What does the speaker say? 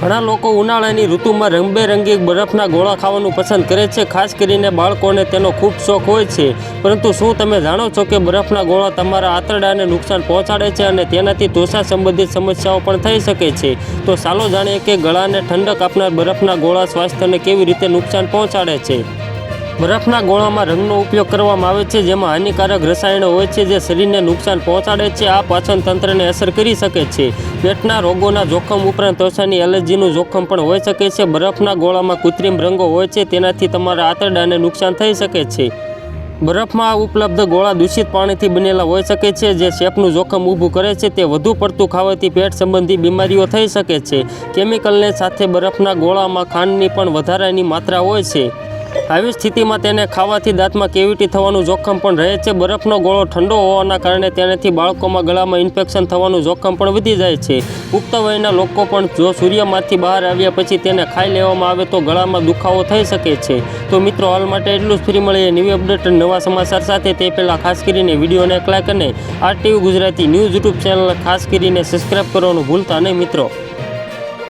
ઘણા લોકો ઉનાળાની ઋતુમાં રંગબેરંગી બરફના ગોળા ખાવાનું પસંદ કરે છે. ખાસ કરીને બાળકોને તેનો ખૂબ શોખ હોય છે. પરંતુ શું તમે જાણો છો કે બરફના ગોળા તમારા આંતરડાને નુકસાન પહોંચાડે છે અને તેનાથી ત્વચા સંબંધિત સમસ્યાઓ પણ થઈ શકે છે? તો ચાલો જાણીએ કે ગળાને ઠંડક આપનાર બરફના ગોળા સ્વાસ્થ્યને કેવી રીતે નુકસાન પહોંચાડે છે? બરફના ગોળામાં રંગનો ઉપયોગ કરવામાં આવે છે, જેમાં હાનિકારક રસાયણો હોય છે, જે શરીરને નુકસાન પહોંચાડે છે. આ પાચન તંત્રને અસર કરી શકે છે. પેટના રોગોના જોખમ ઉપરાંત ત્વચાની એલર્જીનું જોખમ પણ હોઈ શકે છે. બરફના ગોળામાં કૃત્રિમ રંગો હોય છે, તેનાથી તમારા આંતરડાને નુકસાન થઈ શકે છે. બરફમાં ઉપલબ્ધ ગોળા દૂષિત પાણીથી બનેલા હોઈ શકે છે, જે શેપનું જોખમ ઊભું કરે છે. તે વધુ પડતું ખાવાથી પેટ સંબંધી બીમારીઓ થઈ શકે છે. કેમિકલને સાથે બરફના ગોળામાં ખાંડની પણ વધારાની માત્રા હોય છે. આવી સ્થિતિમાં તેને ખાવાથી દાંતમાં કેવિટી થવાનું જોખમ પણ રહે છે. બરફનો ગોળો ઠંડો હોવાના કારણે તેનાથી બાળકોમાં ગળામાં ઇન્ફેક્શન થવાનું જોખમ પણ વધી જાય છે. પુખ્ત વયના લોકો પણ જો સૂર્યમાંથી બહાર આવ્યા પછી તેને ખાઈ લેવામાં આવે તો ગળામાં દુખાવો થઈ શકે છે. તો મિત્રો, હાલ માટે એટલું જ. ફ્રી મળીએ નવી અપડેટ નવા સમાચાર સાથે. તે પહેલાં ખાસ કરીને વિડીયોને એક લાઈક અને R T V Gujarati news YouTube channel ખાસ કરીને સબસ્ક્રાઈબ કરવાનું ભૂલતા નહીં મિત્રો.